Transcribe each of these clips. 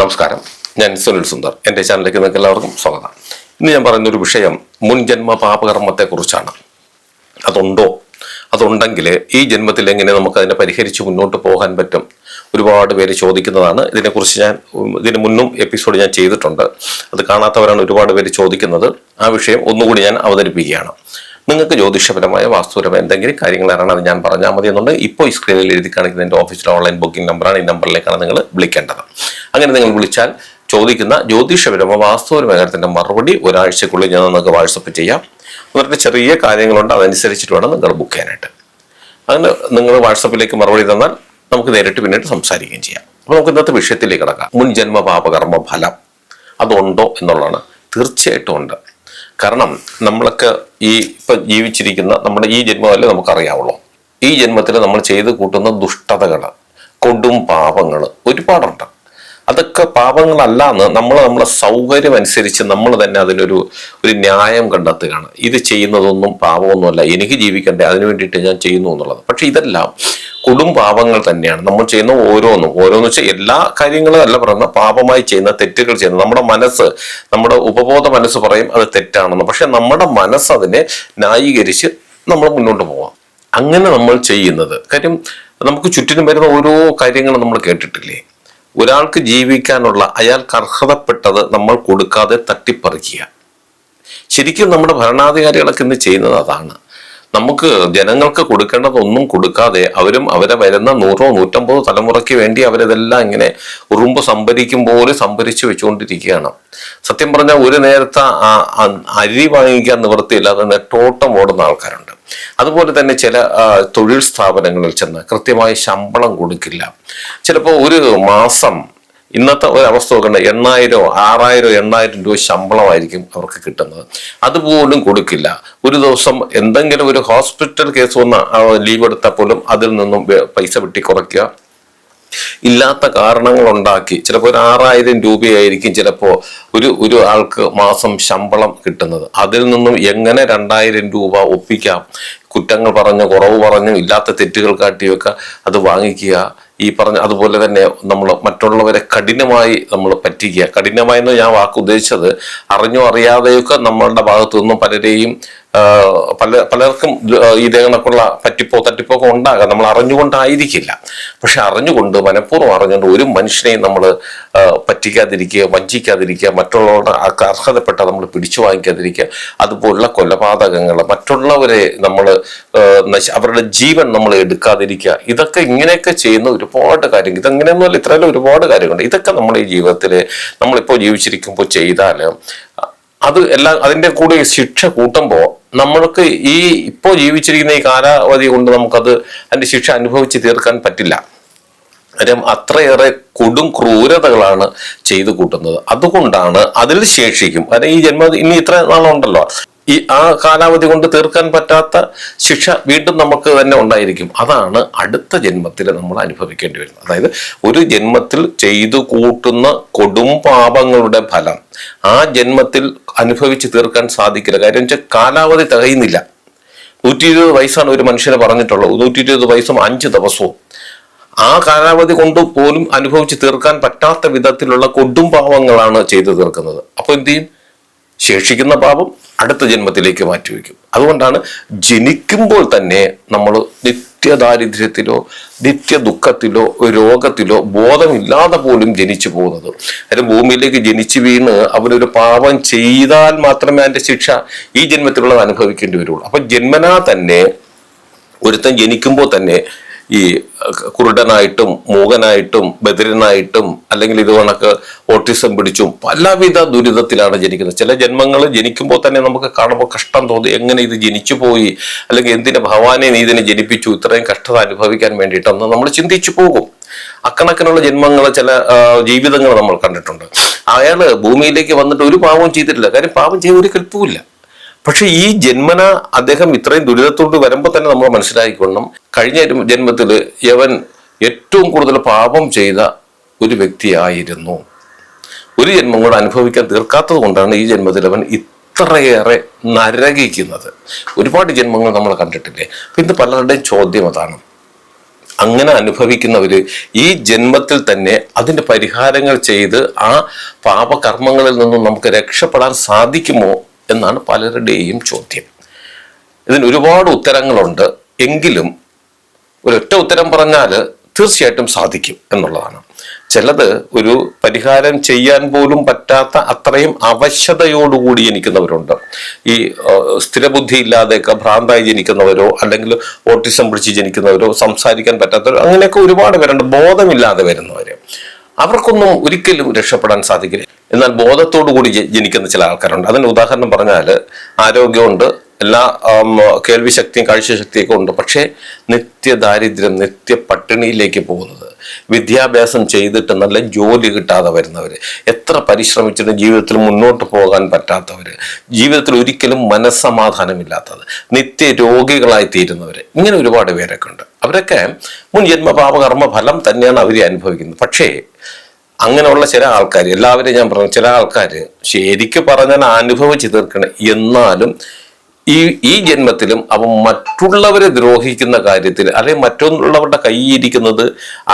നമസ്കാരം. ഞാൻ സുനിൽ സുന്ദർ. എന്റെ ചാനലിലേക്ക് നിങ്ങൾക്ക് എല്ലാവർക്കും സ്വാഗതം. ഇന്ന് ഞാൻ പറയുന്നൊരു വിഷയം മുൻജന്മ പാപകർമ്മത്തെക്കുറിച്ചാണ്. അതുണ്ടോ? അതുണ്ടെങ്കിൽ ഈ ജന്മത്തിൽ എങ്ങനെ നമുക്ക് അതിനെ പരിഹരിച്ച് മുന്നോട്ട് പോകാൻ പറ്റും? ഒരുപാട് പേര് ചോദിക്കുന്നതാണ്. ഇതിനെക്കുറിച്ച് ഞാൻ ഇതിന് മുന്നും എപ്പിസോഡ് ഞാൻ ചെയ്തിട്ടുണ്ട്. അത് കാണാത്തവരാണ് ഒരുപാട് പേര് ചോദിക്കുന്നത്. ആ വിഷയം ഒന്നുകൂടി ഞാൻ അവതരിപ്പിക്കുകയാണ്. നിങ്ങൾക്ക് ജ്യോതിഷപരമായ വാസ്തുപരമായ എന്തെങ്കിലും കാര്യങ്ങൾ അറിയണം അത് ഞാൻ പറഞ്ഞാൽ മതി എന്നുണ്ട്. ഇപ്പോൾ ഈ സ്ക്രീനിൽ എഴുതി കാണിക്കുന്ന എന്റെ ഓഫീസിലെ ഓൺലൈൻ ബുക്കിംഗ് നമ്പറാണ് ഈ നമ്പറിലേക്കാണ് നിങ്ങൾ വിളിക്കേണ്ടത്. അങ്ങനെ നിങ്ങൾ വിളിച്ചാൽ ചോദിക്കുന്ന ജ്യോതിഷപരമോ വാസ്തുപരമായ കാര്യത്തിന്റെ മറുപടി ഒരാഴ്ചക്കുള്ളിൽ ഞാൻ നിങ്ങൾക്ക് വാട്സപ്പ് ചെയ്യാം. എന്നിട്ട് ചെറിയ കാര്യങ്ങളുണ്ട് അതനുസരിച്ചിട്ട് വേണം നിങ്ങൾ ബുക്ക് ചെയ്യാനായിട്ട്. അങ്ങനെ നിങ്ങൾ വാട്സപ്പിലേക്ക് മറുപടി തന്നാൽ നമുക്ക് നേരിട്ട് പിന്നീട് സംസാരിക്കുകയും ചെയ്യാം. അപ്പോൾ നമുക്ക് ഇന്നത്തെ വിഷയത്തിലേക്ക് കിടക്കാം. മുൻ ജന്മ പാപകർമ്മ ഫലം അതുണ്ടോ എന്നുള്ളതാണ്. തീർച്ചയായിട്ടും ഉണ്ട്. കാരണം നമ്മളൊക്കെ ഈ ഇപ്പൊ ജീവിച്ചിരിക്കുന്ന നമ്മുടെ ഈ ജന്മമല്ലേ നമുക്കറിയാവുള്ളൂ. ഈ ജന്മത്തിൽ നമ്മൾ ചെയ്ത് കൂട്ടുന്ന ദുഷ്ടതകൾ കൊടും പാപങ്ങൾ ഒരുപാടുണ്ട്. അതൊക്കെ പാപങ്ങളല്ല എന്ന് നമ്മൾ നമ്മളെ സൗകര്യം അനുസരിച്ച് നമ്മൾ തന്നെ അതിനൊരു ഒരു ന്യായം കണ്ടെത്തുകയാണ്. ഇത് ചെയ്യുന്നതൊന്നും പാപമൊന്നുമല്ല. എനിക്ക് ജീവിക്കണ്ടേ അതിനു വേണ്ടിയിട്ട് ഞാൻ ചെയ്യുന്നു എന്നുള്ളത്. പക്ഷെ ഇതെല്ലാം കൊടും പാപങ്ങൾ തന്നെയാണ്. നമ്മൾ ചെയ്യുന്ന ഓരോന്നും. ഓരോന്ന് വെച്ചാൽ എല്ലാ കാര്യങ്ങളും അല്ല പറയുന്ന പാപമായി ചെയ്യുന്ന തെറ്റുകൾ ചെയ്യുന്ന നമ്മുടെ മനസ്സ് നമ്മുടെ ഉപബോധ മനസ്സ് പറയും അത് തെറ്റാണെന്ന്. പക്ഷെ നമ്മുടെ മനസ്സ് അതിനെ ന്യായീകരിച്ച് നമ്മൾ മുന്നോട്ട് പോവാം. അങ്ങനെ നമ്മൾ ചെയ്യുന്നത്. കാര്യം നമുക്ക് ചുറ്റിനും വരുന്ന ഓരോ കാര്യങ്ങളും നമ്മൾ കേട്ടിട്ടില്ലേ? ഒരാൾക്ക് ജീവിക്കാനുള്ള അയാൾക്ക് അർഹതപ്പെട്ടത് നമ്മൾ കൊടുക്കാതെ തട്ടിപ്പറിക്കുക. ശരിക്കും നമ്മുടെ ഭരണാധികാരികളൊക്കെ ഇന്ന് ചെയ്യുന്നത് അതാണ്. നമുക്ക് ജനങ്ങൾക്ക് കൊടുക്കേണ്ടതൊന്നും കൊടുക്കാതെ അവരും അവരെ വരുന്ന നൂറോ നൂറ്റമ്പതോ തലമുറയ്ക്ക് വേണ്ടി അവരിതെല്ലാം ഇങ്ങനെ ഉറുമ്പ് സംഭരിക്കും പോലെ സംഭരിച്ചു വെച്ചുകൊണ്ടിരിക്കുകയാണ്. സത്യം പറഞ്ഞാൽ ഒരു നേരത്തെ അരി വാങ്ങിക്കാൻ നിവൃത്തിയില്ലാതെ നെട്ടോട്ടം ഓടുന്ന ആൾക്കാരുണ്ട്. അതുപോലെ തന്നെ ചില തൊഴിൽ സ്ഥാപനങ്ങളിൽ ചെന്ന് കൃത്യമായി ശമ്പളം കൊടുക്കില്ല. ചിലപ്പോൾ ഒരു മാസം ഇന്നത്തെ ഒരു അവസ്ഥ നോക്കണ്ട. എണ്ണായിരോ ആറായിരോ എണ്ണായിരം രൂപ ശമ്പളമായിരിക്കും അവർക്ക് കിട്ടുന്നത്. അതുപോലും കൊടുക്കില്ല. ഒരു ദിവസം എന്തെങ്കിലും ഒരു ഹോസ്പിറ്റൽ കേസ് വന്ന് ലീവ് എടുത്താൽ പോലും അതിൽ നിന്നും പൈസ വെട്ടി കുറയ്ക്കുക. ഇല്ലാത്ത കാരണങ്ങൾ ഉണ്ടാക്കി. ചിലപ്പോൾ ഒരു ആറായിരം രൂപയായിരിക്കും ചിലപ്പോൾ ഒരു ഒരു ആൾക്ക് മാസം ശമ്പളം കിട്ടുന്നത്. അതിൽ നിന്നും എങ്ങനെ രണ്ടായിരം രൂപ ഒപ്പിക്കാം? കുറ്റങ്ങൾ പറഞ്ഞു കുറവ് പറഞ്ഞു ഇല്ലാത്ത തെറ്റുകൾ കാട്ടിയൊക്കെ അത് വാങ്ങിക്കുക. ഈ പറഞ്ഞ അതുപോലെ തന്നെ നമ്മൾ മറ്റുള്ളവരെ കഠിനമായി നമ്മൾ പറ്റിക്കുക. കഠിനമായെന്ന് ഞാൻ വാക്ക് ഉദ്ദേശിച്ചത് അറിഞ്ഞോ അറിയാതെയൊക്കെ നമ്മളുടെ ഭാഗത്തു നിന്നും പലരെയും പല പലർക്കും ഈ കണക്കുള്ള പറ്റിപ്പോ തട്ടിപ്പോ ഒക്കെ ഉണ്ടാകാം. നമ്മൾ അറിഞ്ഞുകൊണ്ടായിരിക്കില്ല. പക്ഷെ അറിഞ്ഞുകൊണ്ട് മനഃപൂർവം അറിഞ്ഞുകൊണ്ട് ഒരു മനുഷ്യനെയും നമ്മൾ പറ്റിക്കാതിരിക്കുക വഞ്ചിക്കാതിരിക്കുക മറ്റുള്ളവരുടെ അർഹതപ്പെട്ട നമ്മൾ പിടിച്ചു വാങ്ങിക്കാതിരിക്കുക അതുപോലുള്ള കൊലപാതകങ്ങൾ മറ്റുള്ളവരെ നമ്മൾ അവരുടെ ജീവൻ നമ്മൾ എടുക്കാതിരിക്കുക ഇതൊക്കെ ഇങ്ങനെയൊക്കെ ചെയ്യുന്ന ഒരുപാട് കാര്യങ്ങൾ. ഇതെങ്ങനെയൊന്നുമല്ല ഇത്രയല്ല ഒരുപാട് കാര്യങ്ങളുണ്ട്. ഇതൊക്കെ നമ്മുടെ ഈ ജീവിതത്തിൽ നമ്മളിപ്പോൾ ജീവിച്ചിരിക്കുമ്പോൾ ചെയ്താൽ അത് എല്ലാം അതിന്റെ കൂടെ ശിക്ഷ കൂട്ടുമ്പോൾ നമ്മൾക്ക് ഈ ഇപ്പോൾ ജീവിച്ചിരിക്കുന്ന ഈ കാലാവധി കൊണ്ട് നമുക്കത് അതിന്റെ ശിക്ഷ അനുഭവിച്ച് തീർക്കാൻ പറ്റില്ല. കാര്യം അത്രയേറെ കൊടും ക്രൂരതകളാണ് ചെയ്തു കൂട്ടുന്നത്. അതുകൊണ്ടാണ് അതിൽ ശേഷിക്കും. കാരണം ഈ ജന്മ ഇനി ഇത്ര നാളുണ്ടല്ലോ. ഈ ആ കാലാവധി കൊണ്ട് തീർക്കാൻ പറ്റാത്ത ശിക്ഷ വീണ്ടും നമുക്ക് തന്നെ ഉണ്ടായിരിക്കും. അതാണ് അടുത്ത ജന്മത്തിൽ നമ്മൾ അനുഭവിക്കേണ്ടി വരുന്നത്. അതായത് ഒരു ജന്മത്തിൽ ചെയ്തു കൂട്ടുന്ന കൊടും പാപങ്ങളുടെ ഫലം ആ ജന്മത്തിൽ അനുഭവിച്ച് തീർക്കാൻ സാധിക്കില്ല. കാര്യം വെച്ചാൽ കാലാവധി തികയുന്നില്ല. നൂറ്റി ഇരുപത് വയസ്സാണ് ഒരു മനുഷ്യന് പറഞ്ഞിട്ടുള്ളത്. നൂറ്റി ഇരുപത് വയസ്സും അഞ്ച് ദിവസവും. ആ കാലാവധി കൊണ്ട് പോലും അനുഭവിച്ച് തീർക്കാൻ പറ്റാത്ത വിധത്തിലുള്ള കൊടും പാവങ്ങളാണ് ചെയ്തു തീർക്കുന്നത്. അപ്പൊ എന്ത് ചെയ്യും? ശേഷിക്കുന്ന പാപം അടുത്ത ജന്മത്തിലേക്ക് മാറ്റിവെക്കും. അതുകൊണ്ടാണ് ജനിക്കുമ്പോൾ തന്നെ നമ്മൾ നിത്യദാരിദ്ര്യത്തിലോ നിത്യ ദുഃഖത്തിലോ രോഗത്തിലോ ബോധമില്ലാതെ പോലും ജനിച്ചു പോകുന്നത്. അതിന് ഭൂമിയിലേക്ക് ജനിച്ചു വീണ് അവരൊരു പാപം ചെയ്താൽ മാത്രമേ അതിന്റെ ശിക്ഷ ഈ ജന്മത്തിലുള്ളത് അനുഭവിക്കേണ്ടി വരുള്ളൂ. അപ്പൊ ജന്മനാ തന്നെ ഒരുത്തൻ ജനിക്കുമ്പോൾ തന്നെ ഈ കുരുടനായിട്ടും മൂകനായിട്ടും ബദിരനായിട്ടും അല്ലെങ്കിൽ ഇത് കണക്ക് ഓട്ടിസം പിടിച്ചും പലവിധ ദുരിതത്തിലാണ് ജനിക്കുന്നത്. ചില ജന്മങ്ങൾ ജനിക്കുമ്പോൾ തന്നെ നമുക്ക് കാണുമ്പോൾ കഷ്ടം തോന്നി എങ്ങനെ ഇത് ജനിച്ചു പോയി അല്ലെങ്കിൽ എന്തിനെ ഭഗവാനെ നീ ഇതിനെ ജനിപ്പിച്ചു? ഇത്രയും കഷ്ടത അനുഭവിക്കാൻ വേണ്ടിയിട്ടെന്ന് നമ്മൾ ചിന്തിച്ചു പോകും. അക്കണക്കിനുള്ള ജന്മങ്ങൾ ചില ജീവിതങ്ങൾ നമ്മൾ കണ്ടിട്ടുണ്ട്. അയാൾ ഭൂമിയിലേക്ക് വന്നിട്ട് ഒരു പാവം ചെയ്തിട്ടില്ല. കാര്യം പാവം ചെയ്യാൻ ഒരു കൽപ്പവുമില്ല. പക്ഷെ ഈ ജന്മന അദ്ദേഹം ഇത്രയും ദുരിതത്തോട് വരുമ്പോൾ തന്നെ നമ്മൾ മനസ്സിലാക്കിക്കൊള്ളണം കഴിഞ്ഞ ജന്മത്തിൽ യവൻ ഏറ്റവും കൂടുതൽ പാപം ചെയ്ത ഒരു വ്യക്തിയായിരുന്നു. ഒരു ജന്മം കൂടെ അനുഭവിക്കാൻ തീർക്കാത്തത് കൊണ്ടാണ് ഈ ജന്മത്തിൽ അവൻ ഇത്രയേറെ നരകിക്കുന്നത്. ഒരുപാട് ജന്മങ്ങൾ നമ്മൾ കണ്ടിട്ടില്ലേ? പിന്നെ ഇന്ന് പലരുടെയും ചോദ്യം അതാണ്. അങ്ങനെ അനുഭവിക്കുന്നവർ ഈ ജന്മത്തിൽ തന്നെ അതിന്റെ പരിഹാരങ്ങൾ ചെയ്ത് ആ പാപകർമ്മങ്ങളിൽ നിന്നും നമുക്ക് രക്ഷപ്പെടാൻ സാധിക്കുമോ എന്നാണ് പലരുടെയും ചോദ്യം. ഇതിന് ഒരുപാട് ഉത്തരങ്ങളുണ്ട്. എങ്കിലും ഒരൊറ്റ ഉത്തരം പറഞ്ഞാൽ തീർച്ചയായിട്ടും സാധിക്കും എന്നുള്ളതാണ്. ചിലത് ഒരു പരിഹാരം ചെയ്യാൻ പോലും പറ്റാത്ത അത്രയും അവശതയോടുകൂടി ജനിക്കുന്നവരുണ്ട്. ഈ സ്ഥിരബുദ്ധി ഇല്ലാതെയൊക്കെ ഭ്രാന്തായി ജനിക്കുന്നവരോ അല്ലെങ്കിൽ ഓട്ടിസം പിടിച്ച് ജനിക്കുന്നവരോ സംസാരിക്കാൻ പറ്റാത്തവരോ അങ്ങനെയൊക്കെ ഒരുപാട് പേരുണ്ട്. ബോധമില്ലാതെ വരുന്നവര്. അവർക്കൊന്നും ഒരിക്കലും രക്ഷപ്പെടാൻ സാധിക്കില്ല. എന്നാൽ ബോധത്തോടു കൂടി ജനിക്കുന്ന ചില ആൾക്കാരുണ്ട്. അതിന് ഉദാഹരണം പറഞ്ഞാൽ ആരോഗ്യമുണ്ട് എല്ലാ കേൾവി ശക്തിയും കാഴ്ചശക്തിയൊക്കെ ഉണ്ട്. പക്ഷേ നിത്യ ദാരിദ്ര്യം നിത്യ പട്ടിണിയിലേക്ക് പോകുന്നത് വിദ്യാഭ്യാസം ചെയ്തിട്ട് നല്ല ജോലി കിട്ടാതെ വരുന്നവർ എത്ര പരിശ്രമിച്ചിട്ടും ജീവിതത്തിൽ മുന്നോട്ട് പോകാൻ പറ്റാത്തവർ ജീവിതത്തിൽ ഒരിക്കലും മനസ്സമാധാനമില്ലാത്തത് നിത്യ രോഗികളായി തീരുന്നവർ ഇങ്ങനെ ഒരുപാട് പേരൊക്കെ ഉണ്ട്. അവരൊക്കെ മുൻ ജന്മപാപകർമ്മ ഫലം തന്നെയാണ് അവർ അനുഭവിക്കുന്നത്. പക്ഷേ അങ്ങനെയുള്ള ചില ആൾക്കാർ എല്ലാവരെയും ഞാൻ പറഞ്ഞു ചില ആൾക്കാർ ശരിക്ക് പറഞ്ഞാൽ അനുഭവിച്ച് തീർക്കണം എന്നാലും ഈ ഈ ജന്മത്തിലും അവൻ മറ്റുള്ളവരെ ദ്രോഹിക്കുന്ന കാര്യത്തിൽ അല്ലെങ്കിൽ മറ്റുള്ളവരുടെ കൈയിരിക്കുന്നത്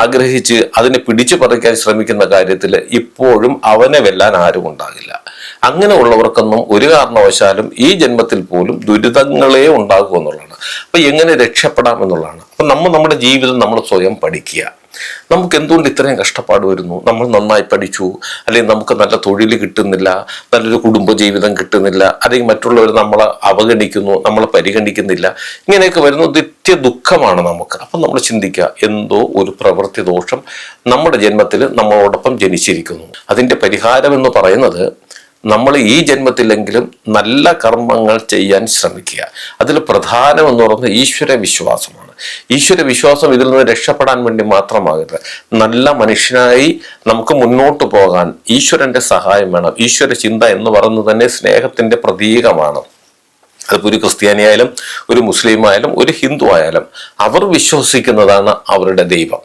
ആഗ്രഹിച്ച് അതിനെ പിടിച്ചു പറിക്കാൻ ശ്രമിക്കുന്ന കാര്യത്തിൽ ഇപ്പോഴും അവനെ വെല്ലാൻ ആരും ഉണ്ടാകില്ല. അങ്ങനെ ഉള്ളവർക്കൊന്നും ഒരു കാരണവശാലും ഈ ജന്മത്തിൽ പോലും ദുരിതങ്ങളെ ഉണ്ടാകുമെന്നുള്ളതാണ് അപ്പൊ എങ്ങനെ രക്ഷപ്പെടാം എന്നുള്ളതാണ്. അപ്പൊ നമ്മൾ നമ്മുടെ ജീവിതം നമ്മൾ സ്വയം പഠിക്കുക. നമുക്ക് എന്തുകൊണ്ട് ഇത്രയും കഷ്ടപ്പാട് വരുന്നു? നമ്മൾ നന്നായി പഠിച്ചു. അല്ലെങ്കിൽ നമുക്ക് നല്ല തൊഴിൽ കിട്ടുന്നില്ല. നല്ലൊരു കുടുംബ ജീവിതം കിട്ടുന്നില്ല. അല്ലെങ്കിൽ മറ്റുള്ളവർ നമ്മളെ അവഗണിക്കുന്നു. നമ്മളെ പരിഗണിക്കുന്നില്ല. ഇങ്ങനെയൊക്കെ വരുന്ന നിത്യ ദുഃഖമാണ് നമുക്ക്. അപ്പം നമ്മൾ ചിന്തിക്കുക എന്തോ ഒരു പ്രവൃത്തി ദോഷം നമ്മുടെ ജന്മത്തിൽ നമ്മളോടൊപ്പം ജനിച്ചിരിക്കുന്നു. അതിന്റെ പരിഹാരം എന്ന് പറയുന്നത് നമ്മൾ ഈ ജന്മത്തിലെങ്കിലും നല്ല കർമ്മങ്ങൾ ചെയ്യാൻ ശ്രമിക്കുക. അതിൽ പ്രധാനം എന്ന് പറയുന്നത് ഈശ്വര വിശ്വാസമാണ്. ഈശ്വര വിശ്വാസം ഇതിൽ നിന്ന് രക്ഷപ്പെടാൻ വേണ്ടി മാത്രമാകരുത്. നല്ല മനുഷ്യനായി നമുക്ക് മുന്നോട്ട് പോകാൻ ഈശ്വരന്റെ സഹായം വേണം. ഈശ്വര ചിന്ത എന്ന് പറയുന്നത് തന്നെ സ്നേഹത്തിന്റെ പ്രതീകമാണ്. അതിപ്പോൾ ഒരു ക്രിസ്ത്യാനിയായാലും ഒരു മുസ്ലിം ആയാലും ഒരു ഹിന്ദു ആയാലും അവർ വിശ്വസിക്കുന്നതാണ് അവരുടെ ദൈവം.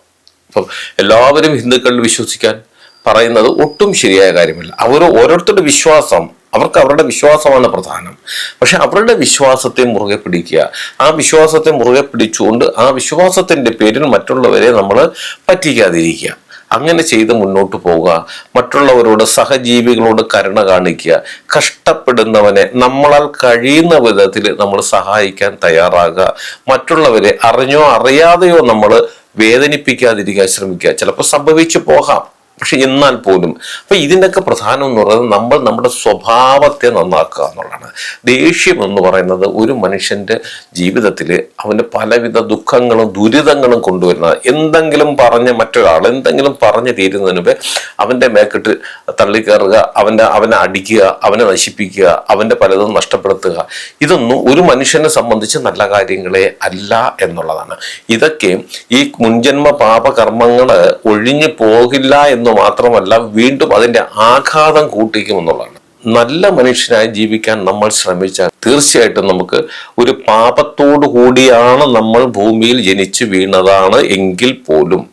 അപ്പം എല്ലാവരും ഹിന്ദുക്കളിൽ വിശ്വസിക്കാൻ പറയുന്നത് ഒട്ടും ശരിയായ കാര്യമല്ല. അവർ ഓരോരുത്തരുടെ വിശ്വാസം അവർക്ക് അവരുടെ വിശ്വാസമാണ് പ്രധാനം. പക്ഷെ അവരുടെ വിശ്വാസത്തെ മുറുകെ പിടിക്കുക ആ വിശ്വാസത്തെ മുറുകെ പിടിച്ചുകൊണ്ട് ആ വിശ്വാസത്തിന്റെ പേരിൽ മറ്റുള്ളവരെ നമ്മൾ പറ്റിക്കാതിരിക്കുക. അങ്ങനെ ചെയ്ത് മുന്നോട്ട് പോവുക മറ്റുള്ളവരോട് സഹജീവികളോട് കരുണ കാണിക്കുക കഷ്ടപ്പെടുന്നവനെ നമ്മളാൽ കഴിയുന്ന വിധത്തിൽ നമ്മൾ സഹായിക്കാൻ തയ്യാറാകുക മറ്റുള്ളവരെ അറിഞ്ഞോ അറിയാതെയോ നമ്മൾ വേദനിപ്പിക്കാതിരിക്കാൻ ശ്രമിക്കുക. ചിലപ്പോൾ സംഭവിച്ചു പോകാം. പക്ഷെ എന്നാൽ പോലും അപ്പൊ ഇതിന്റെയൊക്കെ പ്രധാനം എന്ന് പറയുന്നത് നമ്മൾ നമ്മുടെ സ്വഭാവത്തെ നന്നാക്കുക എന്നുള്ളതാണ്. ദേഷ്യം എന്ന് പറയുന്നത് ഒരു മനുഷ്യന്റെ ജീവിതത്തിൽ അവന്റെ പലവിധ ദുഃഖങ്ങളും ദുരിതങ്ങളും കൊണ്ടുവരുന്നത്. എന്തെങ്കിലും പറഞ്ഞ മറ്റൊരാൾ എന്തെങ്കിലും പറഞ്ഞു തീരുന്നതിന് മുമ്പേ അവന്റെ മേക്കിട്ട് തള്ളിക്കയറുക അവന്റെ അവനെ അടിക്കുക അവനെ നശിപ്പിക്കുക അവന്റെ പലതും നഷ്ടപ്പെടുത്തുക. ഇതൊന്നും ഒരു മനുഷ്യനെ സംബന്ധിച്ച് നല്ല കാര്യങ്ങളെ അല്ല എന്നുള്ളതാണ്. ഇതൊക്കെ ഈ മുൻജന്മ പാപകർമ്മങ്ങൾ ഒഴിഞ്ഞു പോകില്ല എന്ന് മാത്രമല്ല വീണ്ടും അതിന്റെ ആഘാതം കൂട്ടിക്കുമെന്നുള്ളതാണ് നല്ല മനുഷ്യനായി ജീവിക്കാൻ നമ്മൾ ശ്രമിച്ചാൽ തീർച്ചയായിട്ടും നമുക്ക് ഒരു പാപത്തോടു കൂടിയാണ് നമ്മൾ ഭൂമിയിൽ ജനിച്ചു വീണതാണ് എങ്കിൽ പോലും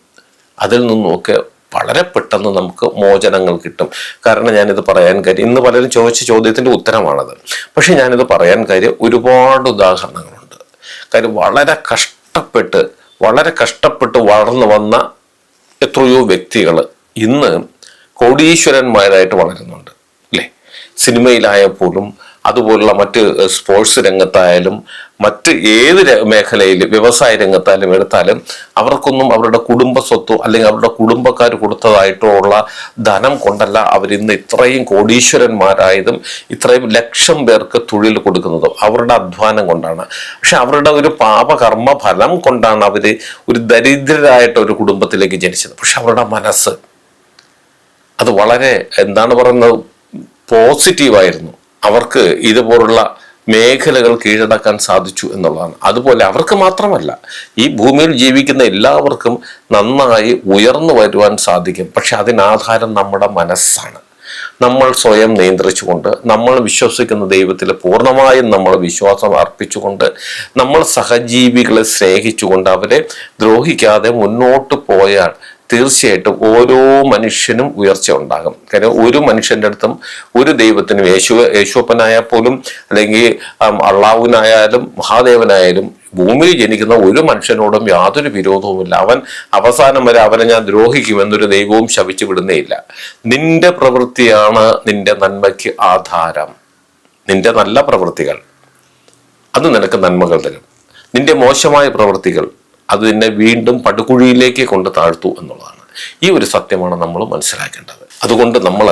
അതിൽ നിന്നൊക്കെ വളരെ പെട്ടെന്ന് നമുക്ക് മോചനങ്ങൾ കിട്ടും. കാരണം ഞാനിത് പറയാൻ കാര്യം ഇന്ന് പലരും ചോദിച്ച ചോദ്യത്തിന്റെ ഉത്തരമാണത്. പക്ഷെ ഞാനിത് പറയാൻ കാര്യം ഒരുപാട് ഉദാഹരണങ്ങളുണ്ട്. കാര്യം വളരെ കഷ്ടപ്പെട്ട് വളരെ കഷ്ടപ്പെട്ട് വളർന്നു വന്ന എത്രയോ വ്യക്തികൾ ഇന്ന് കോടീശ്വരന്മാരായിട്ട് വളരുന്നുണ്ട് അല്ലേ? സിനിമയിലായപ്പോഴും അതുപോലുള്ള മറ്റ് സ്പോർട്സ് രംഗത്തായാലും മറ്റ് ഏത് മേഖലയിൽ വ്യവസായ രംഗത്തായാലും എടുത്താലും അവർക്കൊന്നും അവരുടെ കുടുംബ സ്വത്തോ അല്ലെങ്കിൽ അവരുടെ കുടുംബക്കാർ കൊടുത്തതായിട്ടോ ഉള്ള ധനം കൊണ്ടല്ല അവർ ഇന്ന് ഇത്രയും കോടീശ്വരന്മാരായതും ഇത്രയും ലക്ഷം പേർക്ക് തൊഴിൽ കൊടുക്കുന്നതും അവരുടെ അധ്വാനം കൊണ്ടാണ്. പക്ഷെ അവരുടെ ഒരു പാപകർമ്മ ഫലം കൊണ്ടാണ് അവർ ഒരു ദരിദ്രരായിട്ട് ഒരു കുടുംബത്തിലേക്ക് ജനിച്ചത്. പക്ഷെ അവരുടെ മനസ്സ് അത് വളരെ എന്താണ് പറയുന്നത് പോസിറ്റീവായിരുന്നു. അവർക്ക് ഇതുപോലുള്ള മേഖലകൾ കീഴടക്കാൻ സാധിച്ചു എന്നുള്ളതാണ്. അതുപോലെ അവർക്ക് മാത്രമല്ല ഈ ഭൂമിയിൽ ജീവിക്കുന്ന എല്ലാവർക്കും നന്നായി ഉയർന്നു വരുവാൻ സാധിക്കും. പക്ഷെ അതിനാധാരം നമ്മുടെ മനസ്സാണ്. നമ്മൾ സ്വയം നിയന്ത്രിച്ചുകൊണ്ട് നമ്മൾ വിശ്വസിക്കുന്ന ദൈവത്തിൽ പൂർണമായും നമ്മൾ വിശ്വാസം അർപ്പിച്ചുകൊണ്ട് നമ്മൾ സഹജീവികളെ സ്നേഹിച്ചുകൊണ്ട് അവരെ ദ്രോഹിക്കാതെ മുന്നോട്ട് പോയാൽ തീർച്ചയായിട്ടും ഓരോ മനുഷ്യനും ഉയർച്ച ഉണ്ടാകും. കാര്യം ഒരു മനുഷ്യന്റെ അടുത്തും ഒരു ദൈവത്തിനും യേശു യേശുപ്പനായാൽ പോലും അല്ലെങ്കിൽ അള്ളാഹുവിനായാലും മഹാദേവനായാലും ഭൂമിയിൽ ജനിക്കുന്ന ഒരു മനുഷ്യനോടും യാതൊരു വിരോധവുമില്ല. അവൻ അവസാനം വരെ അവനെ ഞാൻ ദ്രോഹിക്കുമെന്നൊരു ദൈവവും ശപിച്ചു വിടുന്നേയില്ല. നിന്റെ പ്രവൃത്തിയാണ് നിന്റെ നന്മയ്ക്ക് ആധാരം. നിന്റെ നല്ല പ്രവൃത്തികൾ. അത് നിനക്ക് നന്മകൾ തരും. നിന്റെ മോശമായ പ്രവൃത്തികൾ അത് നിന്നെ വീണ്ടും പടുകുഴിയിലേക്ക് കൊണ്ട് താഴ്ത്തു എന്നുള്ളതാണ്. ഈ ഒരു സത്യമാണ് നമ്മൾ മനസ്സിലാക്കേണ്ടത്. അതുകൊണ്ട് നമ്മൾ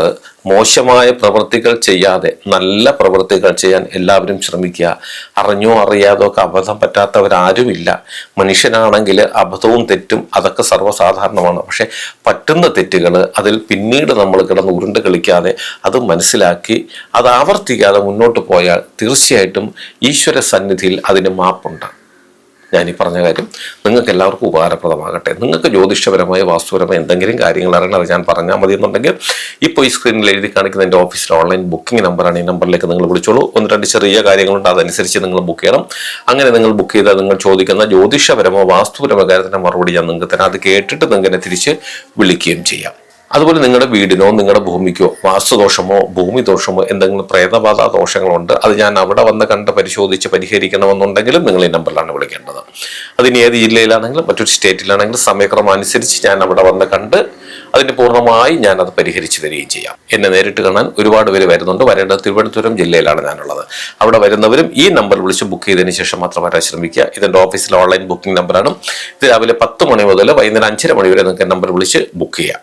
മോശമായ പ്രവൃത്തികൾ ചെയ്യാതെ നല്ല പ്രവൃത്തികൾ ചെയ്യാൻ എല്ലാവരും ശ്രമിക്കുക. അറിഞ്ഞോ അറിയാതോ ഒക്കെ അബദ്ധം പറ്റാത്തവരാരുമില്ല. മനുഷ്യനാണെങ്കിൽ അബദ്ധവും തെറ്റും അതൊക്കെ സർവസാധാരണമാണ്. പക്ഷെ പറ്റുന്ന തെറ്റുകൾ അതിൽ പിന്നീട് നമ്മൾ കിടന്ന് ഉരുണ്ട് കളിക്കാതെ അത് മനസ്സിലാക്കി അത് ആവർത്തിക്കാതെ മുന്നോട്ട് പോയാൽ തീർച്ചയായിട്ടും ഈശ്വര സന്നിധിയിൽ അതിന് മാപ്പുണ്ട്. ഞാൻ ഈ പറഞ്ഞ കാര്യം നിങ്ങൾക്ക് എല്ലാവർക്കും ഉപകാരപ്രദമാകട്ടെ. നിങ്ങൾക്ക് ജ്യോതിഷപരമായ വാസ്തുപരമായ എന്തെങ്കിലും കാര്യങ്ങൾ അറിയണം ഞാൻ പറഞ്ഞാൽ മതി എന്നുണ്ടെങ്കിൽ ഇപ്പോൾ ഈ സ്ക്രീനിൽ എഴുതി കാണിക്കുന്ന എന്റെ ഓഫീസിലെ ഓൺലൈൻ ബുക്കിംഗ് നമ്പറാണ് ഈ നമ്പറിലേക്ക് നിങ്ങൾ വിളിച്ചോളൂ. ഒന്ന് രണ്ട് ചെറിയ കാര്യങ്ങളുണ്ട്. അതനുസരിച്ച് നിങ്ങൾ ബുക്ക് ചെയ്യണം. അങ്ങനെ നിങ്ങൾ ബുക്ക് ചെയ്താൽ നിങ്ങൾ ചോദിക്കുന്ന ജ്യോതിഷപരമോ വാസ്തുപരമോ കാര്യത്തിന്റെ മറുപടി ഞാൻ നിങ്ങൾക്ക് തരാം. അത് കേട്ടിട്ട് നിങ്ങൾ തിരിച്ച് വിളിക്കുകയും ചെയ്യാം. അതുപോലെ നിങ്ങളുടെ വീടിനോ നിങ്ങളുടെ ഭൂമിക്കോ വാസ്തുദോഷമോ ഭൂമി ദോഷമോ എന്തെങ്കിലും പ്രേതബാധ ദോഷങ്ങളുണ്ട് അത് ഞാൻ അവിടെ വന്ന് കണ്ട് പരിശോധിച്ച് പരിഹരിക്കണമെന്നുണ്ടെങ്കിലും നിങ്ങൾ ഈ നമ്പറിലാണ് വിളിക്കേണ്ടത്. അതിന് ഏത് ജില്ലയിലാണെങ്കിലും മറ്റൊരു സ്റ്റേറ്റിലാണെങ്കിലും സമയക്രമം അനുസരിച്ച് ഞാൻ അവിടെ വന്ന് കണ്ട് അതിന് പൂർണമായി ഞാൻ അത് പരിഹരിച്ചു തരികയും ചെയ്യാം. എന്നെ നേരിട്ട് കാണാൻ ഒരുപാട് പേര് വരുന്നുണ്ട്. വരേണ്ടത് തിരുവനന്തപുരം ജില്ലയിലാണ് ഞാനുള്ളത്. അവിടെ വരുന്നവരും ഈ നമ്പർ വിളിച്ച് ബുക്ക് ചെയ്തതിന് ശേഷം മാത്രം വരാൻ ശ്രമിക്കുക ഇതെന്റെ ഓഫീസിലെ ഓൺലൈൻ ബുക്കിംഗ് നമ്പറാണ്. ഇത് രാവിലെ പത്ത് മണി മുതൽ വൈകുന്നേരം അഞ്ചര മണി വരെ നിങ്ങൾക്ക് നമ്പർ വിളിച്ച് ബുക്ക് ചെയ്യാം.